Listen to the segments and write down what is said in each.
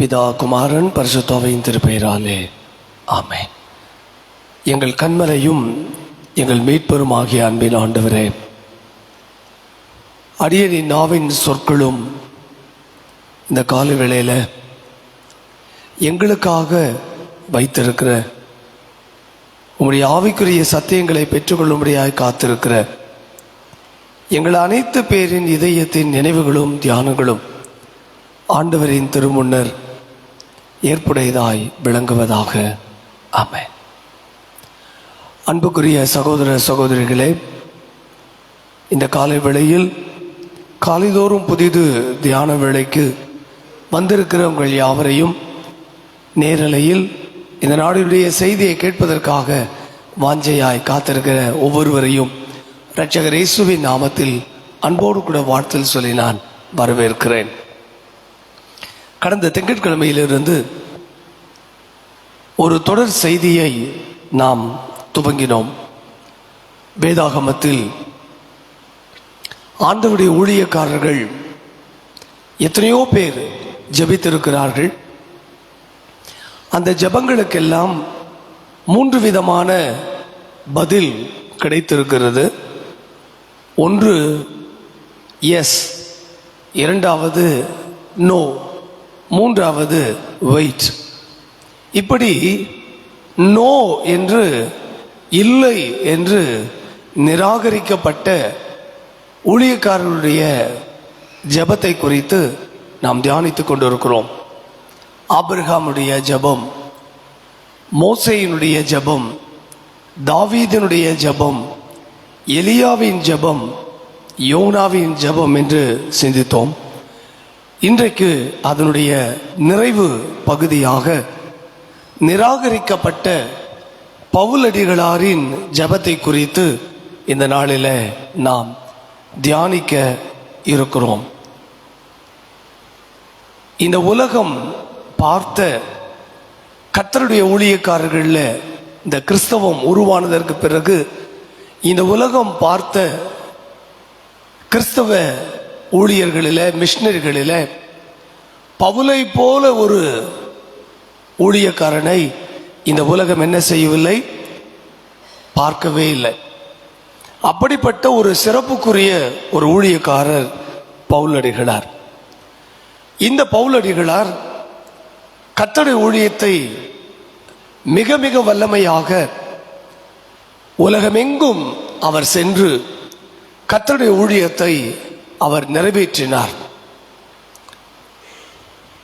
பிதா குமாரன் பரிசுத்தாவையின் திருப்பெயராலே. ஆமே எங்கள் கண்மலையும் எங்கள் மீட்பெரும் ஆகிய அன்பின் ஆண்டவரே அடியனின் நாவின் சொற்களும் இந்த கால வேளையில் எங்களுக்காக வைத்திருக்கிற உம்முடைய ஆவிக்குரிய சத்தியங்களை பெற்றுக்கொள்ளும்படியாக காத்திருக்கிற எங்கள் அனைத்து பேரின் இதயத்தின் நினைவுகளும் தியானங்களும் ஆண்டவரின் திருமுன்னர் ஏற்புடையதாய் விளங்குவதாக. ஆமை அன்புக்குரிய சகோதர சகோதரிகளே இந்த காலை வேளையில் காலைதோறும் புதிது தியான வேளைக்கு வந்திருக்கிற உங்கள் யாவரையும் நேரலையில் இந்த நாடுடைய செய்தியை கேட்பதற்காக வாஞ்சையாய் காத்திருக்கிற ஒவ்வொருவரையும் இரட்சகர் இயேசுவின் நாமத்தில் அன்போடு கூட வாழ்த்தல் சொல்லி நான் வரவேற்கிறேன். கடந்த திங்கட்கிழமையிலிருந்து ஒரு தொடர் செய்தியை நாம் துவங்கினோம். வேதாகமத்தில் ஆண்டவருடைய ஊழியக்காரர்கள் எத்தனையோ பேர் ஜெபித்திருக்கிறார்கள். அந்த ஜெபங்களுக்கெல்லாம் மூன்று விதமான பதில் கிடைத்திருக்கிறது. ஒன்று எஸ் இரண்டாவது நோ மூன்றாவது வெயிட் இப்படி நோ என்று இல்லை என்று நிராகரிக்கப்பட்ட ஊழியக்காரருடைய ஜெபத்தை குறித்து நாம் தியானித்துக் கொண்டிருக்கிறோம். ஆபிரகாமுடைய ஜெபம் மோசையினுடைய ஜெபம் தாவீதினுடைய ஜெபம் எலியாவின் ஜெபம் யோனாவின் ஜெபம் என்று சிந்தித்தோம். இன்றைக்கு அதனுடைய நிறைவு பகுதியாக நிராகரிக்கப்பட்ட பவுலடிகளாரின் ஜெபத்தை குறித்து இந்த நாளில் நாம் தியானிக்க இருக்கிறோம். இந்த உலகம் பார்த்த கத்தருடைய ஊழியக்காரர்களில் இந்த கிறிஸ்தவம் உருவானதற்கு பிறகு இந்த உலகம் பார்த்த கிறிஸ்தவ ஊழியர்களில் மிஷினரிகளில் பவுலை போல ஒரு ஊழியக்காரனை இந்த உலகம் என்ன செய்யவில்லை? பார்க்கவே இல்லை. அப்படிப்பட்ட ஒரு சிறப்புக்குரிய ஒரு ஊழியக்காரர் பவுலடிகளார் இந்த பவுலடிகளார் கத்தடை ஊழியத்தை மிக மிக வல்லமையாக உலகமெங்கும் அவர் சென்று கத்தடை ஊழியத்தை அவர் நிறைவேற்றினார்.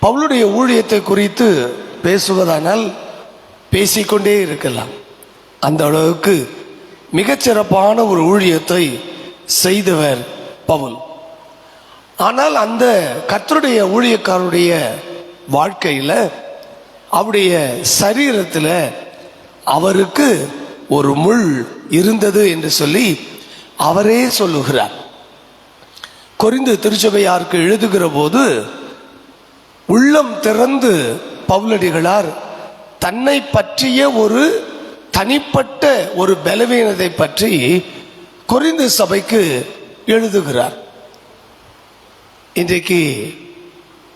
பவுளுடைய ஊழியத்தை குறித்து பேசுவதானால் பேசிக்கொண்டே இருக்கலாம். அந்த அளவுக்கு மிகச்சிறப்பான ஒரு ஊழியத்தை செய்தவர் பவுல். ஆனால் அந்த கத்தருடைய ஊழியக்காரருடைய வாழ்க்கையில் அவருடைய சரீரத்தில் அவருக்கு ஒரு முள் இருந்தது என்று சொல்லி அவரே சொல்லுகிறார். கொரிந்து திருச்சபையாருக்கு எழுதுகிற போது உள்ளம் திறந்து பவுலடிகளார் தன்னை பற்றிய ஒரு தனிப்பட்ட ஒரு பலவீனத்தை பற்றி கொரிந்து சபைக்கு எழுதுகிறார். இன்றைக்கு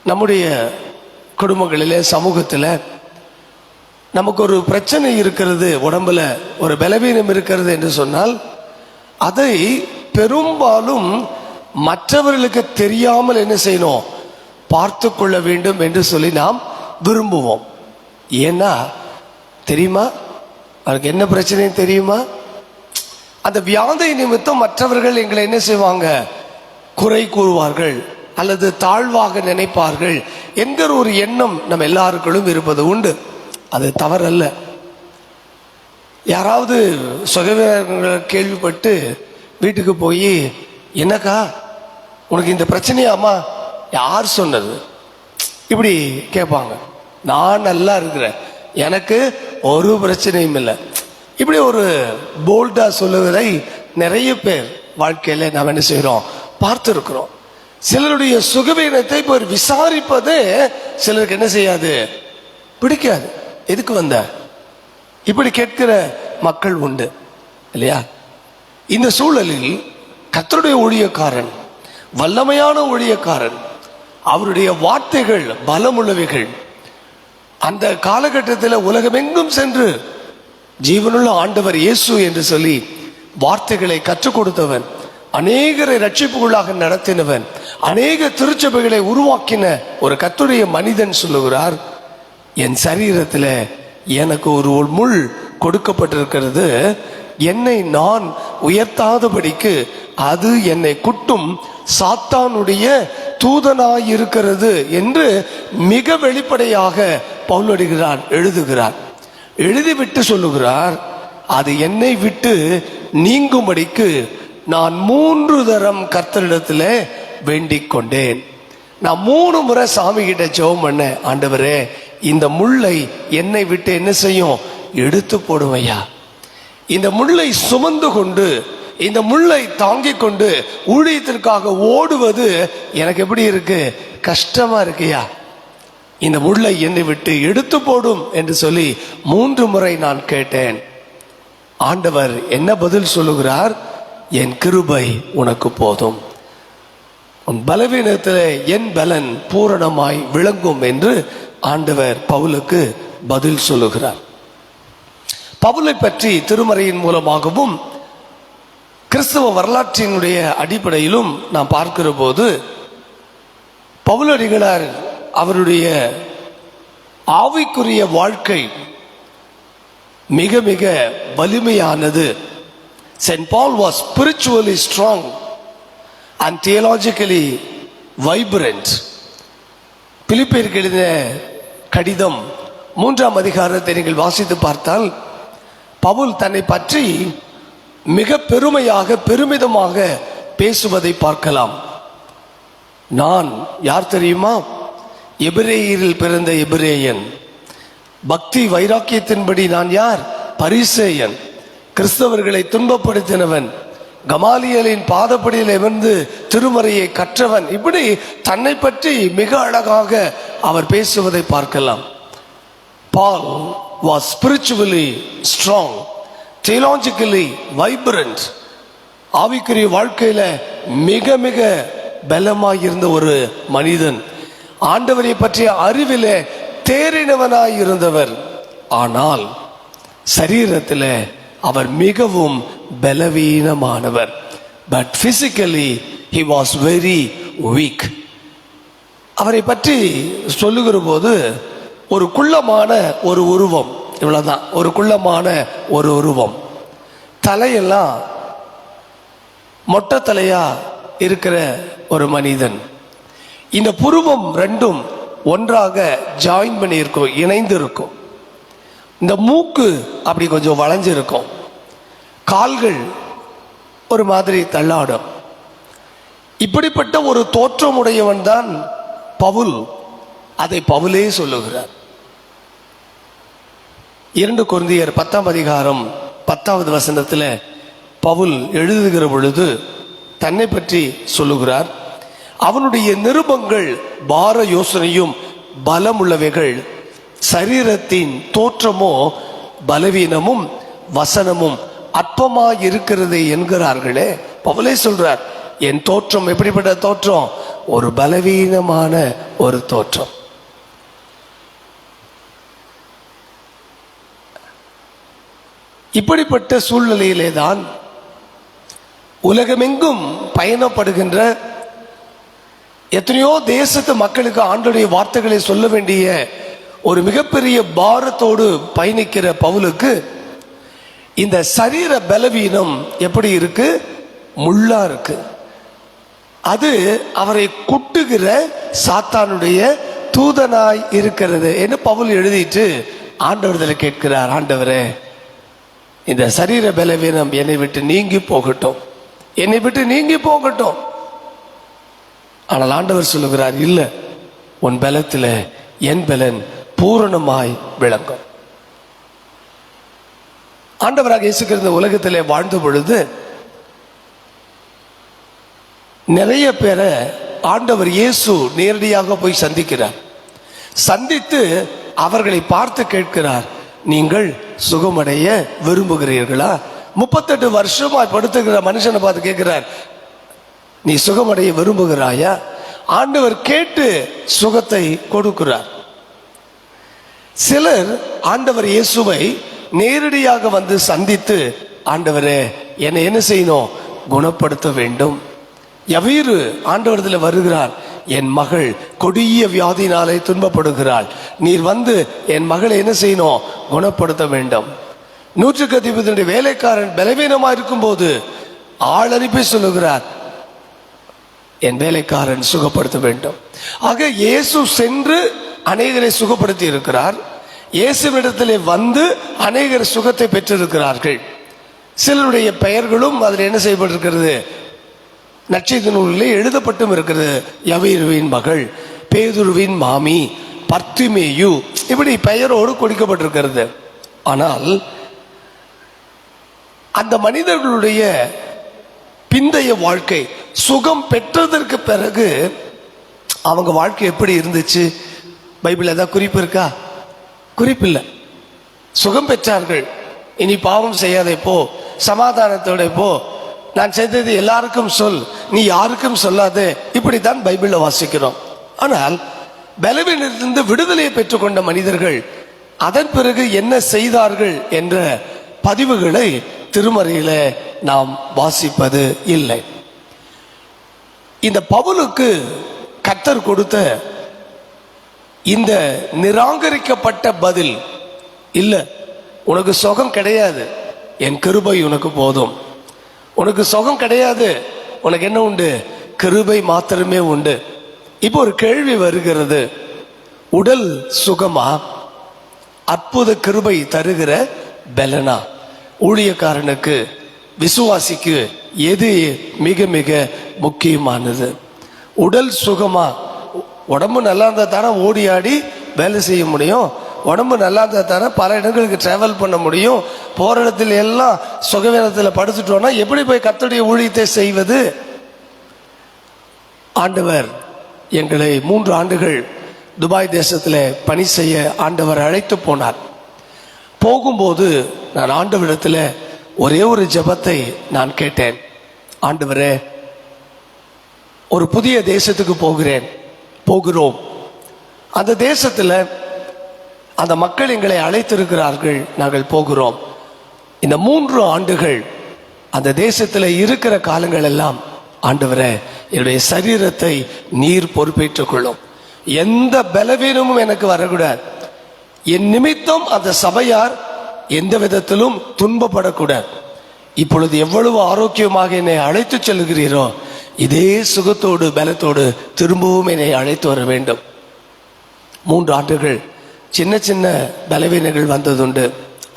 நம்முடைய குடும்பங்களில் சமூகத்தில் நமக்கு ஒரு பிரச்சனை இருக்கிறது உடம்புல ஒரு பலவீனம் இருக்கிறது என்று சொன்னால் அதை பெரும்பாலும் மற்றவர்களுக்கு தெரியாமல் என்ன செய்யணும்? பார்த்து கொள்ள வேண்டும் என்று சொல்லி நாம் விரும்புவோம். ஏன்னா தெரியுமா? அவருக்கு என்ன பிரச்சனைன்னு தெரியுமா? அந்த வியாதை நிமித்தம் மற்றவர்கள் எங்களை என்ன செய்வாங்க? குறை கூறுவார்கள் அல்லது தாழ்வாக நினைப்பார்கள் என்கிற ஒரு எண்ணம் நம்ம எல்லாருக்களும் இருப்பது உண்டு. அது தவறல்ல. யாராவது சுகவீரர்களை கேள்விப்பட்டு வீட்டுக்கு போய் என்னக்கா உனக்கு இந்த பிரச்சனையாமா யார் சொன்னது? இப்படி கேட்பாங்க. நான் நல்லா இருக்கிறேன். எனக்கு ஒரு பிரச்சனையும் இல்லை. இப்படி ஒரு போல்டா சொல்லுவதை நிறைய பேர் வாழ்க்கையில நாம் என்ன செய்கிறோம் பார்த்துருக்கிறோம். சிலருடைய சுகவீனத்தை இப்போ விசாரிப்பது சிலருக்கு என்ன செய்யாது? பிடிக்காது. எதுக்கு வந்த? இப்படி கேட்கிற மக்கள் உண்டு. இல்லையா? இந்த சூழலில் கத்தருடைய ஊழியக்காரன் வல்லமையான ஊழியக்காரன் அவருடைய வார்த்தைகள் பலமுள்ளவைகள். அந்த காலகட்டத்தில் உலகமெங்கும் சென்று ஜீவனுள்ள ஆண்டவர் இயேசு என்று சொல்லி வார்த்தைகளை கற்றுக் கொடுத்தவன் அநேகரை ரட்சிப்புகளாக நடத்தினவன் அநேக திருச்சபைகளை உருவாக்கின ஒரு கத்துடைய மனிதன் சொல்லுகிறார் என் சரீரத்தில் எனக்கு ஒரு முள் கொடுக்கப்பட்டிருக்கிறது. என்னை நான் உயர்த்தாதபடிக்கு அது என்னை குட்டும். சாத்தானுடைய தூதனாயிருக்கிறது என்று மிக வெளிப்படையாக பவுலடிகிறார் எழுதுகிறார். எழுதிவிட்டு சொல்லுகிறார் அது என்னை விட்டு நீங்கும்படிக்கு நான் மூன்று தரம் கர்த்தரிடத்தில் வேண்டிக் கொண்டேன். நான் மூணு முறை சாமி கிட்ட ஜெபம் பண்ணேன் ஆண்டவரே இந்த முள்ளை என்னை விட்டு என்ன செய்யும்? எடுத்து போடுவையா இந்த முள்ளை சுமந்து கொண்டு இந்த முள்ளை தாங்கிக் கொண்டு ஊழியத்திற்காக ஓடுவது எனக்கு எப்படி இருக்கு? கஷ்டமா இருக்கியா? இந்த முள்ளை என்னை விட்டு எடுத்து போடும் என்று சொல்லி மூன்று முறை நான் கேட்டேன். ஆண்டவர் என்ன பதில் சொல்லுகிறார்? என் கிருபை உனக்கு போதும். உன் பலவீனத்தில் என் பலன் பூரணமாய் விளங்கும் என்று ஆண்டவர் பவுலுக்கு பதில் சொல்லுகிறார். பவுலை பற்றி திருமறையின் மூலமாகவும் கிறிஸ்தவ வரலாற்றினுடைய அடிப்படையிலும் நாம் பார்க்கிற போது பவுலடிகளார் அவருடைய ஆவிக்குரிய வாழ்க்கை மிக மிக வலிமையானது. Saint Paul was spiritually strong and theologically vibrant பிலிப்பியருக்கு எழுதின கடிதம் மூன்றாம் அதிகாரத்தை நீங்கள் வாசித்து பார்த்தால் பவுல் தன்னை பற்றி மிக பெருமையாக பெருமிதமாக பேசுவதை பார்க்கலாம். நான் யார் தெரியுமா? எபிரேயரில் பிறந்த எபிரேயன். பக்தி வைராக்கியத்தின்படி நான் யார்? பரிசேயன். கிறிஸ்தவர்களை துன்பப்படுத்தினவன். கமாலியலின் பாதப்படியில் இருந்து திருமறையை கற்றவன். இப்படி தன்னை பற்றி மிக அழகாக அவர் பேசுவதை பார்க்கலாம். Paul was spiritually strong theologically vibrant ஆவிக்குரிய வாழ்க்கையில மிக மிக பலமாக இருந்த ஒரு மனிதன். ஆண்டவரை பற்றிய அறிவில தேறினவனாய் இருந்தவர். ஆனால் சரீரத்தில் அவர் மிகவும் பலவீனமானவர். But physically he was very weak அவரை பற்றி சொல்லுகிற போது ஒரு குள்ளமான ஒரு உருவம். இவ்வளோதான் ஒரு குள்ளமான ஒரு உருவம். தலையெல்லாம் மொட்டை தலையா இருக்கிற ஒரு மனிதன். இந்த புருவம் ரெண்டும் ஒன்றாக ஜாயின் பண்ணியிருக்கும் இணைந்து இருக்கும் இந்த மூக்கு அப்படி கொஞ்சம் வளைஞ்சிருக்கும். கால்கள் ஒரு மாதிரி தள்ளாடும். இப்படிப்பட்ட ஒரு தோற்றமுடையவன் தான் பவுல். அதை பவுலே சொல்லுகிறார். இரண்டு குருந்தியர் பத்தாம் அதிகாரம் பத்தாவது வசனத்தில் பவுல் எழுதுகிற பொழுது தன்னை பற்றி சொல்லுகிறார் அவனுடைய நிருபங்கள் பார யோசனையும் பலமுள்ளவைகள் சரீரத்தின் தோற்றமோ பலவீனமும் வசனமும் அற்பமாக இருக்கிறது என்கிறார்களே. பவுலே சொல்றார் என் தோற்றம் எப்படிப்பட்ட தோற்றம்? ஒரு பலவீனமான ஒரு தோற்றம். இப்படிப்பட்ட சூழ்நிலையிலே தான் உலகமெங்கும் பயணப்படுகின்ற எத்தனையோ தேசத்து மக்களுக்கு ஆண்டுடைய வார்த்தைகளை சொல்ல வேண்டிய ஒரு மிகப்பெரிய பாரத்தோடு பயணிக்கிற பவுலுக்கு இந்த சரீர பலவீனம் எப்படி இருக்கு? முள்ளா இருக்கு. அது அவரை குட்டுகிற சாத்தானுடைய தூதனாய் இருக்கிறது. என்று பவுல் எழுதிட்டு ஆண்டவரத்தில் கேட்கிறார் ஆண்டவரே இந்த சரீர பலவீனம் என்னை விட்டு நீங்கி போகட்டும். என்னை விட்டு நீங்கி போகட்டும். ஆனால் ஆண்டவர் சொல்லுகிறார் இல்ல உன் பலத்தில் என் பலன் பூரணமாய் விளங்கும். ஆண்டவராக இயேசு கிறிஸ்து உலகத்திலே வாழ்ந்த பொழுது நிறைய பேரை ஆண்டவர் இயேசு நேரடியாக போய் சந்திக்கிறார். சந்தித்து அவர்களை பார்த்து கேட்கிறார் நீங்கள் சுகமடைய விரும்புகிறீர்களா? முப்பத்தெட்டு வருஷமா படுத்துக்கிற மனுஷனை பார்த்து கேட்கிறார் நீ சுகமடைய விரும்புகிறாயா? ஆண்டவர் கேட்டு சுகத்தை கொடுக்கிறார். சிலர் ஆண்டவர் இயேசுவை நேரடியாக வந்து சந்தித்து ஆண்டவரே என்னை என்ன செய்யணும்? குணப்படுத்த வேண்டும். எவீரு ஆண்டவரத்தில் வருகிறார் என் மகள் கொடிய வியாதினாலே துன்பப்படுகிறாள். நீர் வந்து என் மகளை என்ன செய்யணும்? குணப்படுத்த வேண்டும். நூற்றுக்கு அதிபதியுடைய வேலைக்காரன் பலவீனமா இருக்கும்போது ஆள் அனுப்பி சொல்லுகிறார் என் வேலைக்காரன் சுகப்படுத்த வேண்டும். ஆக இயேசு சென்று அநேகரை சுகப்படுத்தி இருக்கிறார். இயேசுவிடத்திலே வந்து அநேகர் சுகத்தை பெற்றிருக்கிறார்கள். சிலருடைய பெயர்களும் அதில் என்ன செய்யப்பட்டிருக்கிறது? நட்சத்திர நூலிலே எழுதப்பட்டும் இருக்கிறது. யவீருவின் மகள் பேதுருவின் மாமி பர்த்திமேயு இப்படி பெயரோடு கொடுக்கப்பட்டிருக்கிறது. ஆனால் அந்த மனிதர்களுடைய பிந்தைய வாழ்க்கை சுகம் பெற்றதற்கு பிறகு அவங்க வாழ்க்கை எப்படி இருந்துச்சு? பைபிள் ஏதாவது குறிப்பு இருக்கா? குறிப்பு இல்லை சுகம் பெற்றார்கள். இனி பாவம் செய்யாத இப்போ சமாதானத்தோட போ. நான் செய்தது எல்லாருக்கும் சொல். நீ யாருக்கும் சொல்லாதே. இப்படித்தான் பைபிளில் வாசிக்கிறோம். ஆனால் பலவீனத்திலிருந்து விடுதலையை பெற்றுக்கொண்ட மனிதர்கள் அதன் பிறகு என்ன செய்தார்கள் என்ற பதிவுகளை திருமறையில நாம் வாசிப்பது இல்லை. இந்த பவுலுக்கு கத்தர் கொடுத்த இந்த நிராகரிக்கப்பட்ட பதில் இல்ல உனக்கு சுகம் கிடையாது. என் கிருபை உனக்கு போதும். உனக்கு சுகம் கிடையாது. உனக்கு என்ன உண்டு? கிருபை மாத்திரமே உண்டு. இப்போ ஒரு கேள்வி வருகிறது. உடல் சுகமா? அற்புத கிருபை தருகிற பெலனா? ஊழியக்காரனுக்கு விசுவாசிக்கு எது மிக மிக முக்கியமானது? உடல் சுகமா? உடம்பு நல்லா இருந்தால் தானே ஓடி ஆடி வேலை செய்ய முடியும். உடம்பு நல்லா இருந்தா பல இடங்களுக்கு ட்ராவல் பண்ண முடியும். போகிற இடத்துல எல்லாம் சுகவீனத்தில் படுத்துட்டோன்னா எப்படி போய் கர்த்தருடைய ஊழியத்தை செய்வது? ஆண்டவர் எங்களை மூன்று ஆண்டுகள் துபாய் தேசத்தில் பணி செய்ய ஆண்டவர் அழைத்து போனார். போகும்போது நான் ஆண்டவரிடத்தில் ஒரே ஒரு ஜெபத்தை நான் கேட்டேன். ஆண்டவரே ஒரு புதிய தேசத்துக்கு போகிறேன் போகிறோம். அந்த தேசத்தில் அந்த மக்கள் எங்களை அழைத்திருக்கிறார்கள் நாங்கள் போகிறோம். இந்த மூன்று ஆண்டுகள் அந்த தேசத்தில் இருக்கிற காலங்கள் எல்லாம் ஆண்டவரே என்னுடைய சரீரத்தை நீர் பொறுப்பேற்றுக் கொள்ளும். எந்த பலவீனமும் எனக்கு வரக்கூடாது. என் நிமித்தம் அந்த சபையார் எந்த விதத்திலும் துன்பப்படக்கூடாது. இப்பொழுது எவ்வளவு ஆரோக்கியமாக என்னை அழைத்து செல்கிறீரோ இதே சுகத்தோடு பலத்தோடு திரும்பவும் என்னை அழைத்து வர வேண்டும். மூன்று ஆண்டுகள் சின்ன சின்ன பலவீனங்கள் வந்ததுண்டு.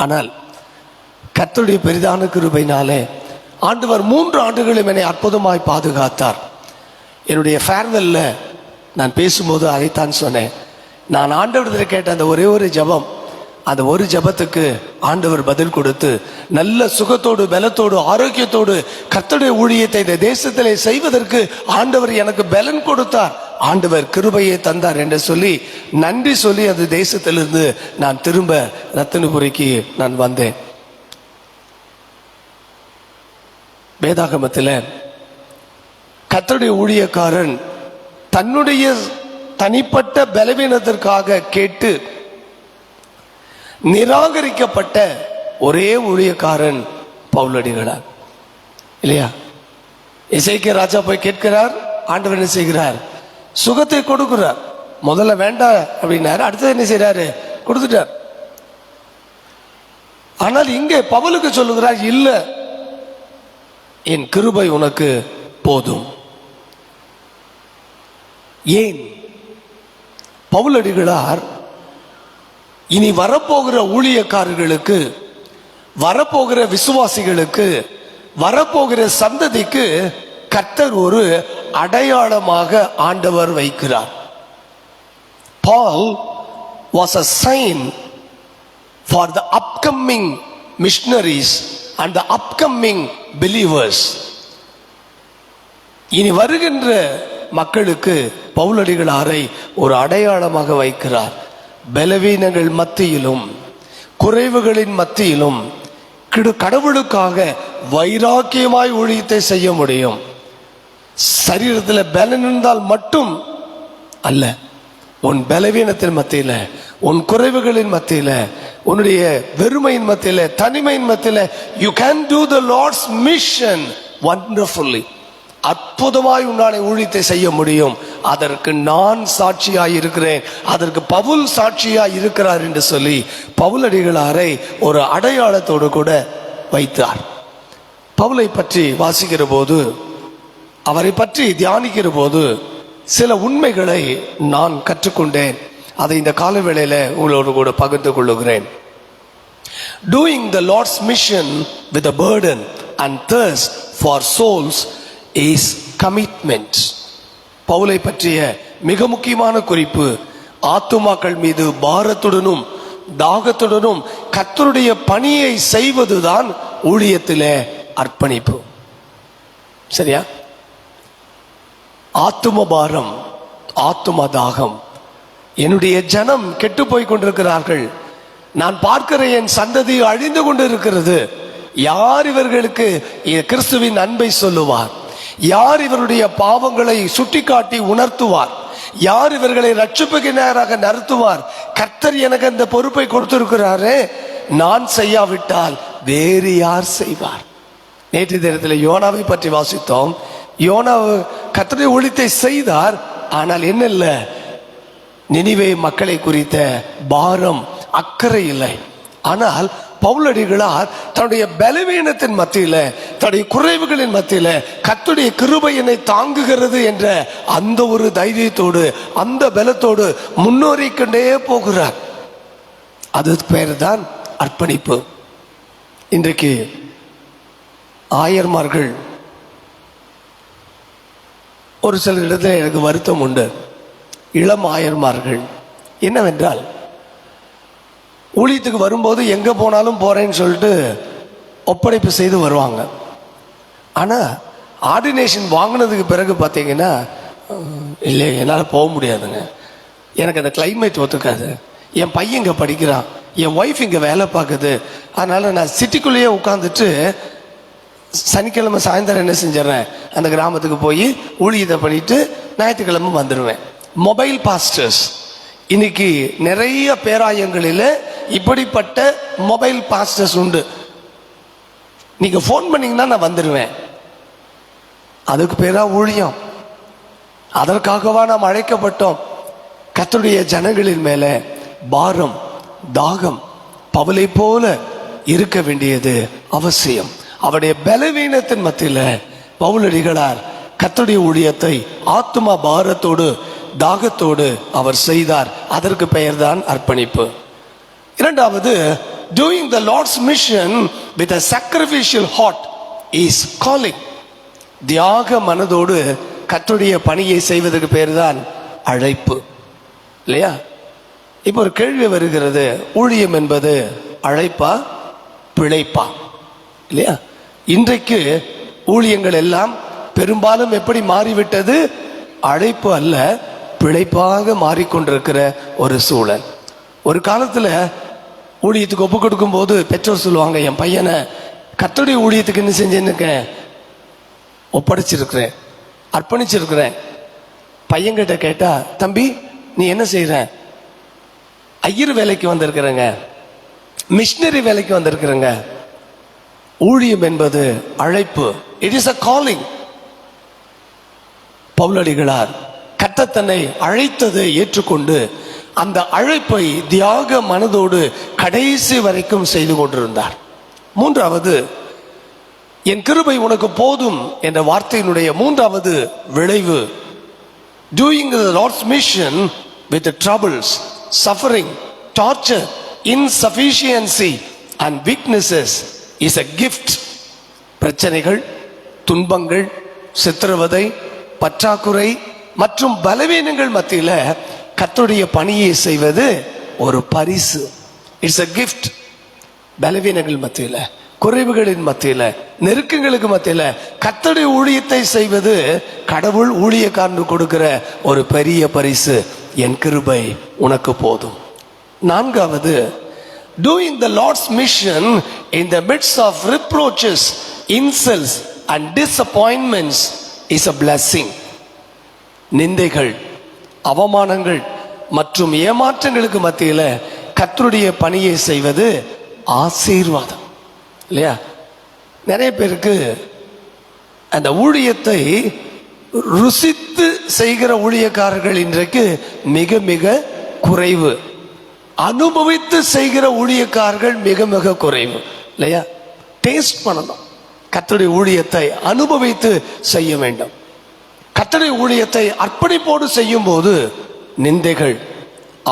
ஆனால் கத்தருடைய பெரிதான கிருபையினாலே ஆண்டவர் மூன்று ஆண்டுகளும் என்னை அற்புதமாய் பாதுகாத்தார். என்னுடைய ஃபேர்வெல்ல நான் பேசும்போது அதைத்தான் சொன்னேன். நான் ஆண்டவரத்தில் கேட்ட அந்த ஒரே ஒரு ஜெபம் அந்த ஒரு ஜெபத்துக்கு ஆண்டவர் பதில் கொடுத்து நல்ல சுகத்தோடு பலத்தோடு ஆரோக்கியத்தோடு கர்த்தருடைய ஊழியத்தை இந்த தேசத்திலே செய்வதற்கு ஆண்டவர் எனக்கு பலன் கொடுத்தார். ஆண்டவர் கிருபையை தந்தார் என்று சொல்லி நன்றி சொல்லி அந்த தேசத்திலிருந்து நான் திரும்ப ரத்தினபுரிக்கு நான் வந்தேன். வேதாகமத்தில் கத்தருடைய ஊழியக்காரன் தன்னுடைய தனிப்பட்ட பலவீனத்திற்காக கேட்டு நிராகரிக்கப்பட்ட ஒரே ஊழியக்காரன் பவுலடிகளார் இல்லையா? இசைக்கு ராஜா போய் கேட்கிறார் ஆண்டவர் என்ன செய்கிறார்? சுகத்தை கொடுக்குறார். முதல்ல வேண்டாம் அப்படின்னாரு. அடுத்தது என்ன செய்கிறாரு கொடுத்துட்டார். ஆனால் இங்கே பவுலுக்கு சொல்லுகிறார் இல்ல. என் கிருபை உனக்கு போதும். ஏன்? பவுலடிகளார் இனி வரப்போகிற ஊழியக்காரர்களுக்கு வரப்போகிற விசுவாசிகளுக்கு வரப்போகிற சந்ததிக்கு கர்த்தர் ஒரு அடையாளமாக ஆண்டவர் வைக்கிறார். Paul was a sign for the upcoming missionaries and the upcoming believers இனி வருகின்ற மக்களுக்கு பவுலடிகளாரை ஒரு அடையாளமாக வைக்கிறார். பலவீனங்கள் மத்தியிலும் குறைவுகளின் மத்தியிலும் கிடு- கடவுளுக்காக வைராக்கியமாய் ஊழியத்தை செய்ய முடியும். சரீரத்தில் பலன் இருந்தால் மட்டும் அல்ல. உன் பலவீனத்தின் மத்தியில் உன் குறைவுகளின் மத்தியில் உன்னுடைய வெறுமையின் மத்தியில் தனிமையின் மத்தியில் you can do the Lord's mission wonderfully அற்புதமாய் உன்னாலே ஊழியத்தை செய்ய முடியும். அதற்கு நான் சாட்சியாய் இருக்கிறேன். அதற்கு பவுல் சாட்சியாய் இருக்கிறார் என்று சொல்லி பவுலடிகளாரை ஒரு அடையாளத்தோடு கூட வைத்தார். பவுலை பற்றி வாசிக்கிற போது அவரை பற்றி தியானிக்கிற போது சில உண்மைகளை நான் கற்றுக்கொண்டேன். அதை இந்த காலவேளையில உங்களோடு கூட பகிர்ந்து கொள்ளுகிறேன். Doing the Lord's mission with a burden and tears for souls is commitment பவுலை பற்றிய மிக முக்கியமான குறிப்பு ஆத்துமாக்கள் மீது பாரத்துடனும் தாகத்துடனும் கத்தருடைய பணியை செய்வதுதான் ஊழியத்திலே அர்ப்பணிப்பு. சரியா? ஆத்தும பாரம் ஆத்தும தாகம் என்னுடைய ஜனம் கெட்டு போய் கொண்டிருக்கிறார்கள். நான் பார்க்கிற என் சந்ததி அழிந்து கொண்டிருக்கிறது. யார் இவர்களுக்கு கிறிஸ்துவின் அன்பை சொல்லுவார்? யார் இவருடைய பாவங்களை சுட்டிக்காட்டி உணர்த்துவார்? யார் இவர்களை ரட்சிப்புக்கு நடத்துவார்? கர்த்தர் எனக்கு அந்த பொறுப்பை கொடுத்திருக்கிறாரே. நான் செய்யாவிட்டால் வேறு யார் செய்வார்? நேற்று தினத்தில் யோனாவை பற்றி வாசித்தோம். யோனா கர்த்தருடைய ஒழித்தை செய்தார் ஆனால் என்ன இல்லை? நினிவே மக்களை குறித்த பாரம் அக்கறை இல்லை. ஆனால் பவுலடிகளார் தன்னுடைய பலவீனத்தின் மத்தியில தன்னுடைய குறைவுகளின் மத்தியில கத்துடைய கிருபை என்னை தாங்குகிறது என்ற அந்த ஒரு தைரியத்தோடு அந்த பலத்தோடு முன்னோறிக்கொண்டே போகிறார். அது பேர் தான் அர்ப்பணிப்பு. இன்றைக்கு ஆயர்மார்கள் ஒரு சில இடத்துல எனக்கு வருத்தம் உண்டு. இளம் ஆயர்மார்கள் என்னவென்றால் ஊழியத்துக்கு வரும்போது எங்கே போனாலும் போகிறேன்னு சொல்லிட்டு ஒப்படைப்பு செய்து வருவாங்க. ஆனால் ஆர்டினேஷன் வாங்கினதுக்கு பிறகு பார்த்தீங்கன்னா இல்லை என்னால் போக முடியாதுங்க. எனக்கு அந்த கிளைமேட் ஒத்துக்காது. என் பையன் இங்கே படிக்கிறான். என் ஒய்ஃப் இங்கே வேலை பார்க்குது. அதனால் நான் சிட்டிக்குள்ளேயே உட்காந்துட்டு சனிக்கிழமை சாயந்தரம் என்ன செஞ்சிடறேன்? அந்த கிராமத்துக்கு போய் ஊழியத்தை பண்ணிட்டு ஞாயிற்றுக்கிழமை வந்துடுவேன் மொபைல் பாஸ்டர்ஸ் இன்னைக்கு நிறைய பேராயங்களில் இப்படிப்பட்ட மொபைல் பாஸ்டர்ஸ் உண்டு. நீங்க ஃபோன் பண்ணீங்கன்னா நான் வந்துடுவேன் அதுக்கு பேரா ஊழியம். அதற்காகவா நாம் அழைக்கப்பட்டோம். கத்துடைய ஜனங்களின் மேல பாரம் தாகம் பவலை போல இருக்க வேண்டியது அவசியம். அவருடைய பலவீனத்தின் மத்தியில் பவுலடிகளார் கர்த்தருடைய ஊழியத்தை ஆத்மா பாரத்தோடு தாகத்தோடு அவர் செய்தார். அதற்கு பெயர்தான் அர்ப்பணிப்பு. இரண்டாவது doing the Lord's mission with a sacrificial heart is calling தியாக மனதோடு கத்துடைய பணியை செய்வதற்கு பேர் தான் அழைப்பு. இல்லையா? இப்போ ஒரு கேள்வி வருகிறது ஊழியம் என்பது அழைப்பா பிழைப்பா? இல்லையா? இன்றைக்கு ஊழியங்கள் எல்லாம் பெரும்பாலும் எப்படி மாறிவிட்டது? அழைப்பு அல்ல பிழைப்பாக மாறிக்கொண்டிருக்கிற ஒரு சூழல். ஒரு காலத்தில் ஊழியத்துக்கு ஒப்பு கொடுக்கும் போது பெற்றோர் சொல்லுவாங்க என் பையனை கத்தோடைய ஊழியத்துக்கு என்ன செஞ்சேன்னுக்க ஒப்படைச்சிருக்கிறேன் அர்ப்பணிச்சிருக்கிறேன். பையன்கிட்ட கேட்டா தம்பி நீ என்ன செய்யற ஐயர் வேலைக்கு வந்திருக்கிறேங்க. மிஷினரி வேலைக்கு வந்திருக்கிறேங்க. ஊழியம் என்பது அழைப்பு. இட் இஸ் அ காலிங் பவுலடிகளார் கட்டத்தனை தன்னை அழைத்ததை ஏற்றுக்கொண்டு அந்த அழைப்பை தியாக மனதோடு கடைசி வரைக்கும் செய்து கொண்டிருந்தார். மூன்றாவது என் கிருபை உனக்கு போதும் என்ற வார்த்தையினுடைய மூன்றாவது விளைவு doing the Lord's mission with the suffering torture insufficiency and and is a gift பிரச்சனைகள் துன்பங்கள் சித்திரவதை பற்றாக்குறை மற்றும் பலவீனங்கள் மத்தியில் கத்துடைய பணியை செய்வது ஒரு பரிசு. இட்ஸ் அ கிஃப்ட் பலவீனங்கள் மத்தியில் குறைவுகளின் மத்தியில் நெருக்கங்களுக்கு மத்தியில் கத்தடி ஊழியத்தை செய்வது கடவுள் ஊழியக்காரனு கொடுக்கிற ஒரு பெரிய பரிசு. என் கிருபை உனக்கு போதும். நான்காவது doing the Lord's mission in the midst of reproaches insults and disappointments is a blessing நிந்தைகள் அவமானங்கள் மற்றும் ஏமாற்றங்களுக்கு மத்தியில் கத்தருடைய பணியை செய்வது ஆசீர்வாதம். இல்லையா? நிறைய பேருக்கு அந்த ஊழியத்தை ருசித்து செய்கிற ஊழியக்காரர்கள் இன்றைக்கு மிக மிக குறைவு. அனுபவித்து செய்கிற ஊழியக்காரர்கள் மிக மிக குறைவு இல்லையா? டேஸ்ட் பண்ணணும். கத்தடி ஊழியத்தை அனுபவித்து செய்ய வேண்டும். கர்த்தருடைய ஊழியத்தை அர்ப்பணிப்போடு செய்யும் போது நிந்தைகள்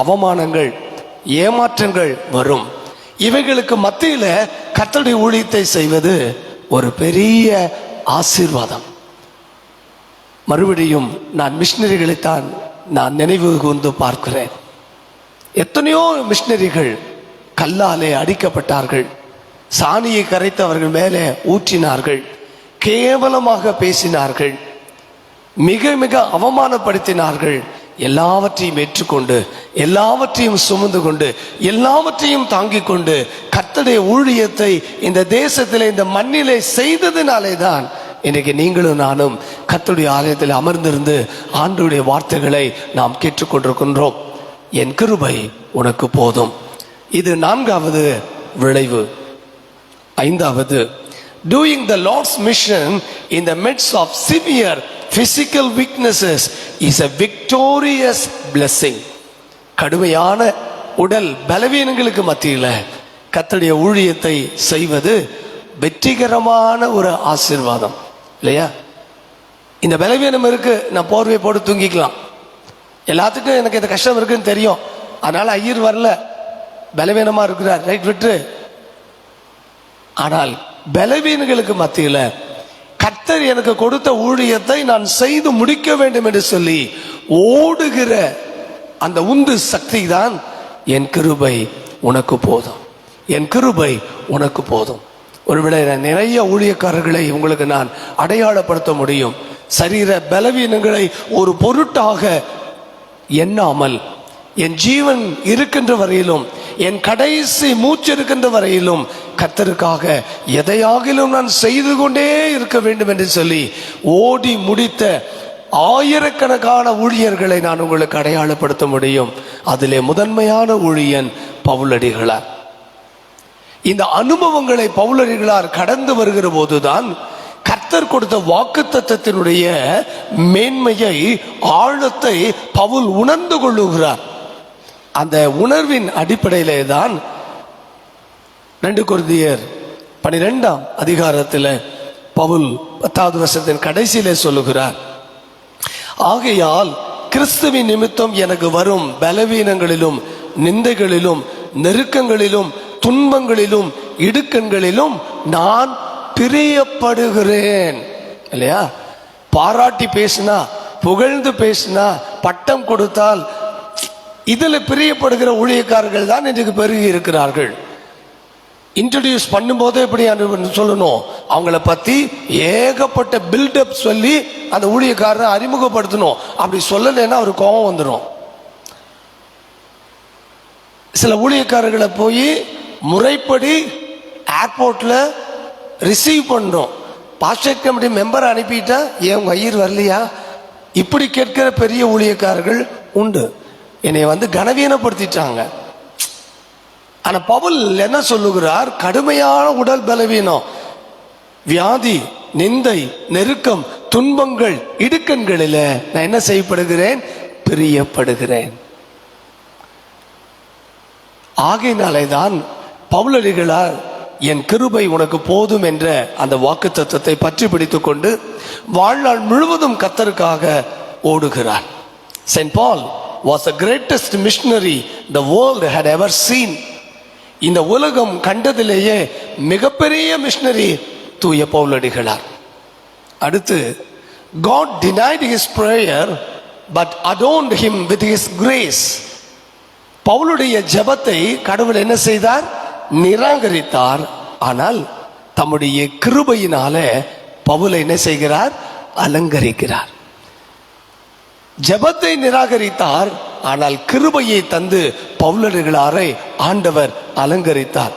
அவமானங்கள் ஏமாற்றங்கள் வரும். இவைகளுக்கு மத்தியில கர்த்தருடைய ஊழியத்தை செய்வது ஒரு பெரிய ஆசீர்வாதம். மறுபடியும் நான் மிஷினரிகளைத்தான் நான் நினைவு கூர்ந்து பார்க்கிறேன். எத்தனையோ மிஷினரிகள் கல்லாலே அடிக்கப்பட்டார்கள். சாணியை கரைத்து அவர்கள் மேலே ஊற்றினார்கள். கேவலமாக பேசினார்கள். மிக மிக அவமானப்படுத்தினார்கள். எல்லாவற்றையும் ஏற்றுக்கொண்டு எல்லாவற்றையும் சுமந்து கொண்டு எல்லாவற்றையும் தாங்கிக் கொண்டு கத்தடைய ஊழியத்தை இந்த தேசத்தில் இந்த மண்ணிலே செய்ததினாலே தான் இன்னைக்கு நீங்களும் நானும் கத்துடைய ஆலயத்தில் அமர்ந்திருந்து ஆண்டுடைய வார்த்தைகளை நாம் கேட்டுக்கொண்டிருக்கின்றோம். என் கிருபை உனக்கு போதும். இது நான்காவது விளைவு. ஐந்தாவது doing the Lord's mission in the midst of severe physical weaknesses is a victorious blessing. கடுமையான உடல் பலவீனங்களுக்கு மத்தியில் கத்தடைய ஊழியத்தை செய்வது வெற்றிகரமான ஒரு ஆசீர்வாதம். இல்லையா? இந்த பலவீனம் இருக்கு நான் போர்வை போட்டு தூங்கிக்கலாம். எல்லாத்துக்கும் எனக்கு இந்த கஷ்டம் இருக்குன்னு தெரியும். அதனால் ஐயர் வரல. பலவீனமாக இருக்கிறார். ரைட் விட்டு ஆனால் பலவீனங்களுக்கு மத்தியில் கர்த்தர் எனக்கு கொடுத்த ஊழியத்தை நான் செய்து முடிக்க வேண்டும் என்று சொல்லி ஓடுகிற அந்த உந்து சக்தி தான் என் கிருபை உனக்கு போதும். என் கிருபை உனக்கு போதும். ஒருவேளை நான் நிறைய ஊழியக்காரர்களை உங்களுக்கு நான் அடையாளப்படுத்த முடியும். சரீர பலவீனங்களை ஒரு பொருட்டாக எண்ணாமல் என் ஜீவன் இருக்கின்ற வரையிலும் என் கடைசி மூச்சு இருக்கின்ற வரையிலும் கத்தருக்காக எதையாகிலும் நான் செய்து கொண்டே இருக்க வேண்டும் என்று சொல்லி ஓடி முடித்த ஆயிரக்கணக்கான ஊழியர்களை நான் உங்களுக்கு அடையாளப்படுத்த முடியும். அதிலே முதன்மையான ஊழியன் பவுலடிகளார். இந்த அனுபவங்களை பவுலடிகளார் கடந்து வருகிற போதுதான் கர்த்தர் கொடுத்த வாக்கு தத்தத்தினுடைய மேன்மையை ஆழத்தை பவுல் உணர்ந்து கொள்ளுகிறார். அந்த உணர்வின் அடிப்படையிலே தான் ரெண்டு குருதியர் பனிரெண்டாம் அதிகாரத்தில் பவுல் பத்தாவது வருஷத்தின் கடைசியிலே சொல்லுகிறார் ஆகையால் கிறிஸ்துவின் நிமித்தம் எனக்கு வரும் பலவீனங்களிலும் நிந்தைகளிலும் நெருக்கங்களிலும் துன்பங்களிலும் இடுக்கண்களிலும் நான் பிரியப்படுகிறேன். இல்லையா? பாராட்டி பேசினா புகழ்ந்து பேசினா பட்டம் கொடுத்தால் இதில் பிரியப்படுகிற ஊழியக்காரர்கள் தான் இன்றைக்கு பெருகி இருக்கிறார்கள். இன்ட்ரடியூஸ் பண்ணும்போதே எப்படி சொல்லணும்? அவங்கள பற்றி ஏகப்பட்ட பில்டப் சொல்லி அந்த ஊழியக்காரரை அறிமுகப்படுத்தணும். அப்படி சொல்லலைன்னா அவர் கோபம் வந்துடும் சில ஊழியக்காரர்களை போய் முறைப்படி ஏர்போர்ட்டில் ரிசீவ் பண்ணுறோம் பாஸ்டர் கமிட்டி மெம்பர் அனுப்பிட்டா ஏன் உங்க ஐயர் வரலையா? இப்படி கேட்கிற பெரிய ஊழியக்காரர்கள் உண்டு. என்னை வந்து கனவீனப்படுத்திட்டாங்க. ஆனால் பவுல் என்ன சொல்லுகிறார்? கடுமையான உடல் பலவீனம் வியாதி நிந்தை நெருக்கம் துன்பங்கள் இடுக்கண்களில் நான் என்ன செய்யப்படுகிறேன்? பிரியப்படுகிறேன். ஆகையினாலே தான் பவுலடிகளால் என் கிருபை உனக்கு போதும் என்ற அந்த வாக்கு தத்துவத்தை பற்றி பிடித்துக் கொண்டு வாழ்நாள் முழுவதும் கத்தருக்காக ஓடுகிறார். Saint Paul was the greatest missionary the world had ever seen இந்த உலகம் கண்டதிலேயே மிகப்பெரிய மிஷினரி தூய பவுலடிகளார் அடுத்து God denied his prayer but adorned him with his grace பவுலுடைய ஜெபத்தை கடவுள் என்ன செய்தார்? நிராகரித்தார். ஆனால் தம்முடைய கிருபையினால பவுலை என்ன செய்கிறார்? அலங்கரிக்கிறார். ஜெபத்தை நிராகரித்தார் ஆனால் கிருபையை தந்து பவுலர்களாரை ஆண்டவர் அலங்கரித்தார்.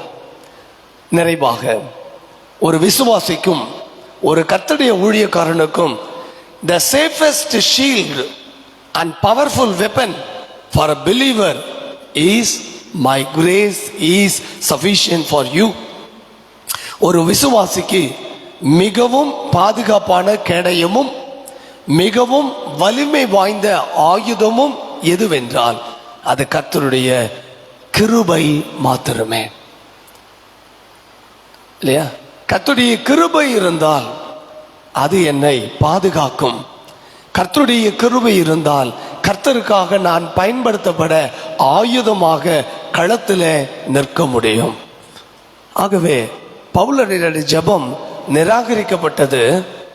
நிறைவாக ஒரு விசுவாசிக்கும் ஒரு கத்தடைய ஊழியக்காரனுக்கும் the safest shield and powerful weapon for a believer is my grace is sufficient for you ஒரு விசுவாசிக்கு மிகவும் பாதுகாப்பான கேடயமும் மிகவும் வலிமை வாய்ந்த ஆயுதமும் எதுவென்றால் அது கர்த்தருடைய கிருபை மாத்திரமே. இல்லையா? கத்துடைய கிருபை இருந்தால் அது என்னை பாதுகாக்கும். கர்த்தருடைய கிருபை இருந்தால் கர்த்தருக்காக நான் பயன்படுத்தப்பட ஆயுதமாக களத்தில் நிற்க முடியும். ஆகவே பவுலனுடைய ஜெபம் நிராகரிக்கப்பட்டது.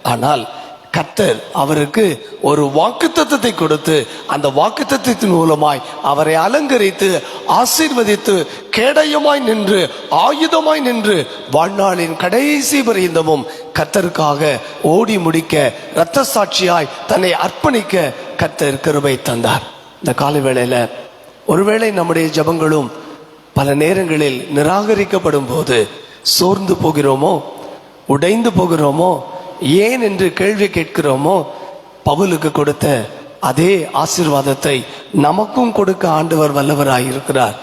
ஆனால் கர்த்தர் அவருக்கு ஒரு வாக்குத்தத்தை கொடுத்து அந்த வாக்குத்தத்தின் மூலமாய் அவரை அலங்கரித்து ஆசீர்வதித்து கேடயமாய் நின்று ஆயுதமாய் நின்று வாழ்நாளின் கடைசி பரியந்தமும் கர்த்தருக்காக ஓடி முடிக்க இரத்த சாட்சியாய் தன்னை அர்ப்பணிக்க கர்த்தர் கிருபை தந்தார். இந்த காலை வேளையில் ஒருவேளை நம்முடைய ஜெபங்களும் பல நேரங்களில் நிராகரிக்கப்படும் போது சோர்ந்து போகிறோமோ உடைந்து போகிறோமோ ஏன் என்று கேள்வி கேட்கிறோமோ பவுலுக்கு கொடுத்த அதே ஆசீர்வாதத்தை நமக்கும் கொடுக்க ஆண்டவர் வல்லவராய் இருக்கிறார்.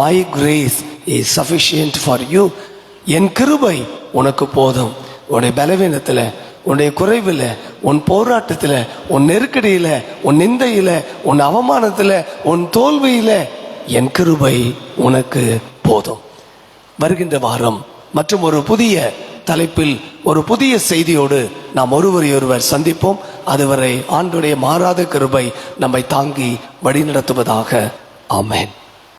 My grace is sufficient for you என் கிருபை உனக்கு போதும். உன்னுடைய பலவீனத்தில் உன்னுடைய குறைவில் உன் போராட்டத்தில் உன் நெருக்கடியில் உன் நிந்தையில் உன் அவமானத்தில் உன் தோல்வியில் என் கிருபை உனக்கு போதும். வருகின்ற வாரம் மற்றும் ஒரு புதிய தலைப்பில் ஒரு புதிய செய்தியோடு நாம் ஒருவரை ஒருவர் சந்திப்போம். அதுவரை ஆண்டுடைய மாறாத கிருபை நம்மை தாங்கி வழிநடத்துவதாக. ஆமேன்.